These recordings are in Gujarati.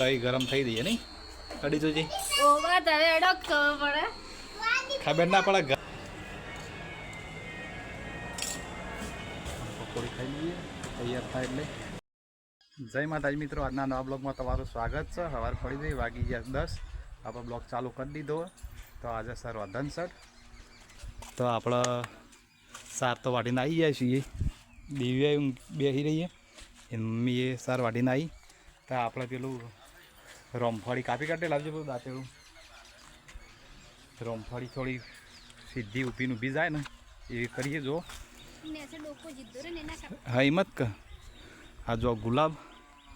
તઈ ગરમ થઈ દઈએ નહીં? અડી જોજી. ઓવા તવે અડક પડે. ખબર ના પડે પકોડી ખાઈ લઈએ. તૈયાર થાય એટલે. જય માતાજી મિત્રો આજના નવા બ્લોગમાં તમારું સ્વાગત છે. સવાર પડી ગઈ વાગી ગયા દસ. આપણે બ્લોગ ચાલુ કરી દીધો. તો આજે સર વધન સર તો આપણે સાર તો વાટીને આવી જાય છીએ. દિવ્યા બેસી રહીએ એમ એ સાર વાઢીને આવી તો આપણે પેલું રોમફળી કાપી કાઢે લાવજો બધું દાંતેડું. રોમફળી થોડી સીધી ઊભીને ઊભી જાય ને એવી કરીએ જો. નેસે ડોકો જીદ્દો રે ને એના કાપ હા હિંમત ક. આ જો ગુલાબ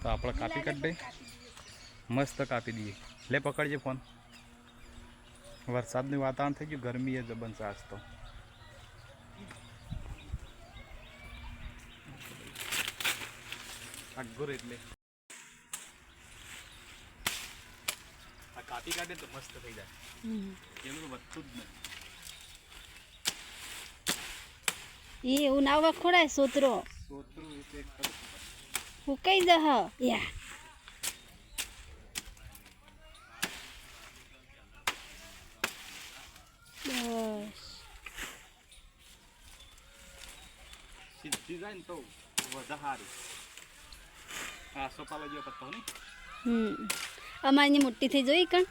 તો આપણે કાપી કાઢી દઈએ. મસ્ત કાપી દઈએ. લે પકડજે ફોન. વરસાદનું વાતાવરણ થઈ ગયું ગરમી એ જબન સાસ તો. અઘોર એટલે. કાપી કાઢે તો મસ્ત થઈ જાય. એનું વધતું જ નહીં એ એવું ના વખોડાય સોતરો. સોતરું એ તો હું કઈ દહ યા. બસ. સીધી જાય ને તો વધારે આ સોપાલો જેવો પત્તો નહીં હમ. અમારી મોટી થઈ જોઈ કણ?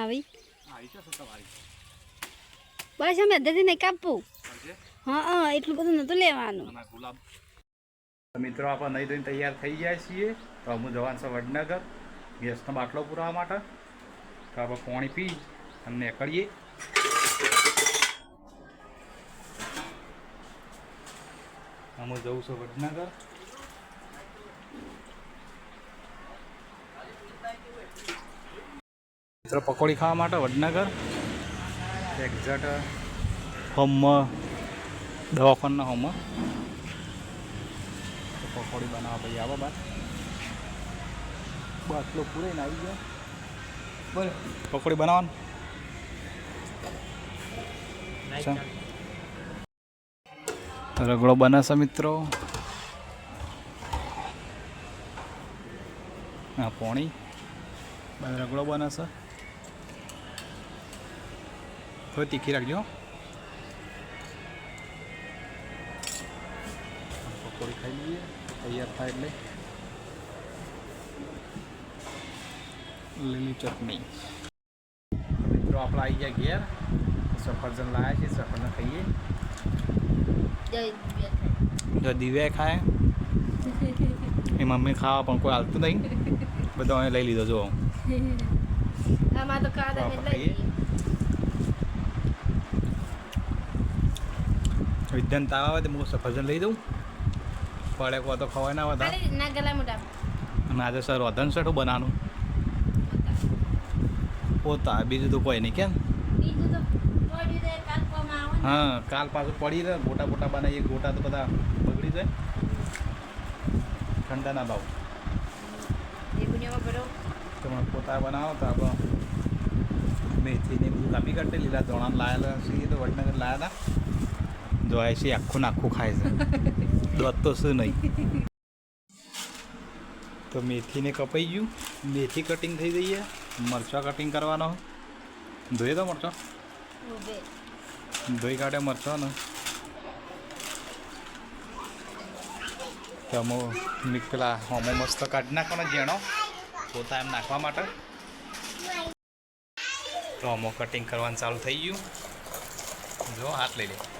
આવી. બસ અમે અડધેથી નહીં કાપવું હા હા એટલું બધું નતું લેવાનું. ગુલાબ. મિત્રો આપણે નહીં ધોઈને તૈયાર થઈ ગયા છીએ. તો હું જવાન છે વડનગર. ગેસનો બાટલો પુરાવા માટે. તો આપણે પાણી પી અને નીકળીએ. હું જઉં છું વડનગર. મિત્રો પકોડી ખાવા માટે વડનગર. એક્ઝેટ હોમ દવાખાના હોમ. પકોડી બનાવવા ભાઈ આવો બાર. બાટલો પૂરે ને આવી ગયો. બોલ પકોડી બનાવવાનું. રગડો બનાવશે મિત્રો. હા પોણી. રગડો બનાવશે. થોડી તીખી રાખજો. પકોડી ખાઈ લઈએ તૈયાર થાય એટલે લીલી ચટણી મિત્રો આપણે આવી ગયા ઘેર સફરજન લાવ્યા છે સફરજન ખાઈએ જો દિવ્યા ખાય એ મમ્મી ખાવા પણ કોઈ હાલતું નહીં બધો અહીં લઈ લીધો જો ખાઈએ વિદ્યાન તાવ આવે તો હું સફરજન લઈ દઉં. પડે કો તો ખવાય ના હતા ના અને આજે સર વધન સઠું બનાવવાનું પોતા બીજું તો કોઈ નહીં કેમ? હા કાલ પાછું પડી રહે ગોટા બોટા બનાવીએ ગોટા તો બધા બગડી જાય. ઠંડા ના ભાવ. તમે પોતા બનાવો તો આપણે મેથીને બધું કાપી કાઢે લીલા ધોણા લાયેલા છીએ તો વડનગર લાયા હતા. જોવાય છે આખું નાખું આખું ખાય છે દોધ તો શું નહીં તો મેથીને કપાઈ ગયું મેથી કટિંગ થઈ ગઈ છે મરચાં કટિંગ કરવાનો ધોઈએ તો મરચાં ધોઈ કાઢે મરચાં ને તો અમો પેલા મસ્ત કાઢી નાખવાનો ઝીણો પોતા એમ નાખવા માટે તો અમો કટિંગ કરવાનું ચાલુ થઈ ગયું જો હાથ લઈ લે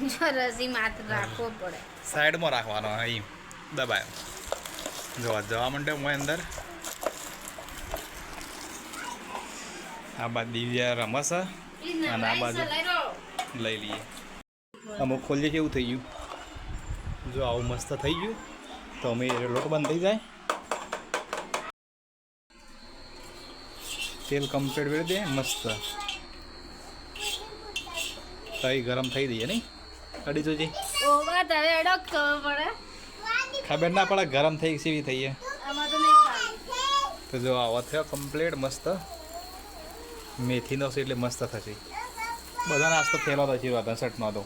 જો રસી માત્ર રાખવો પડે. સાઈડમાં રાખવાનો અહીં દબાયો. જોવા જવા માંડે હું અંદર. આ બાજુ દિવ્યા રમસ અને આ બાજુ લઈ લઈએ. અમુક ખોલીએ કેવું થઈ ગયું. જો આવું મસ્ત થઈ ગયું તો અમે લોટ બંધ થઈ જાય. તેલ કમ્પ્લીટ કરી દે મસ્ત. તઈ ગરમ થઈ દઈએ નહીં? અડી જોજી. ઓવા તારે અડક ખબર પડે. ખબર ના પડે ગરમ થઈ સીવી થઈ આમાં તો નહીં તો જો આવો થયો કમ્પ્લીટ મસ્ત. મેથીનો છે એટલે મસ્ત થશે. બધા નાસ્તો થયેલો થશે વાતા સટનો તો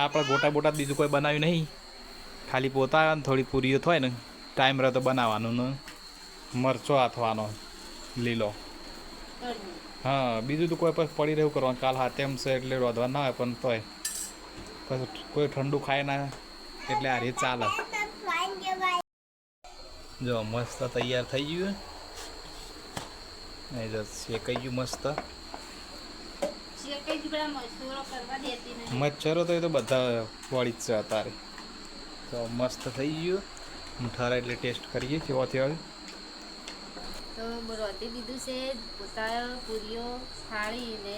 આપણે ગોટા બોટા બીજું કોઈ બનાવ્યું નહીં. ખાલી પોતા થોડી પૂરીઓ થાય ને ટાઈમ રહે તો બનાવવાનું ને. મરચો હાથવાનો લીલો. હા બીજું તો કોઈ પછી પડી રહ્યું કરવાનું. કાલ હાથે એમ છે એટલે રોધવા ના હોય પણ તોય. પછી કોઈ ઠંડુ ખાય ના એટલે આ રીત ચાલે. જો મસ્ત તૈયાર થઈ ગયું એ જો શેકાઈ ગયું મસ્ત. નહીં મચ્છરો તો એ તો બધા વળી જ છે અત્યારે. તો મસ્ત થઈ ગયું. ઠરા એટલે ટેસ્ટ કરીએ કેવો થયો તો રોતી દીધું છે પોતા પૂરીઓ થાળી ને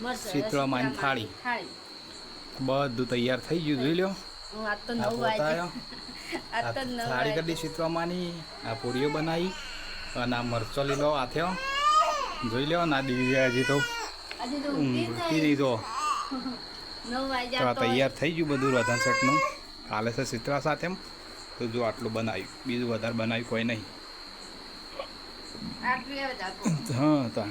મરચાં. શીતળામાની થાળી. થાળી. બધું તૈયાર થઈ ગયું જોઈ લો. હું આજ તો આ નવ આજ તો નવ થાળી કરી શીતળામાંની આ પૂરીઓ બનાવી અને આ મરચો લીલો આથ્યો જોઈ લો ના દીદી હજી તો. આજે ઊંઘી નહીં. તો આ તૈયાર થઈ ગયું બધું રધન સેટનું કાલે છે શીતળા સાથે તો જો આટલું બનાવ્યું. બીજું વધારે બનાવ્યું કોઈ નહીં. હા તો.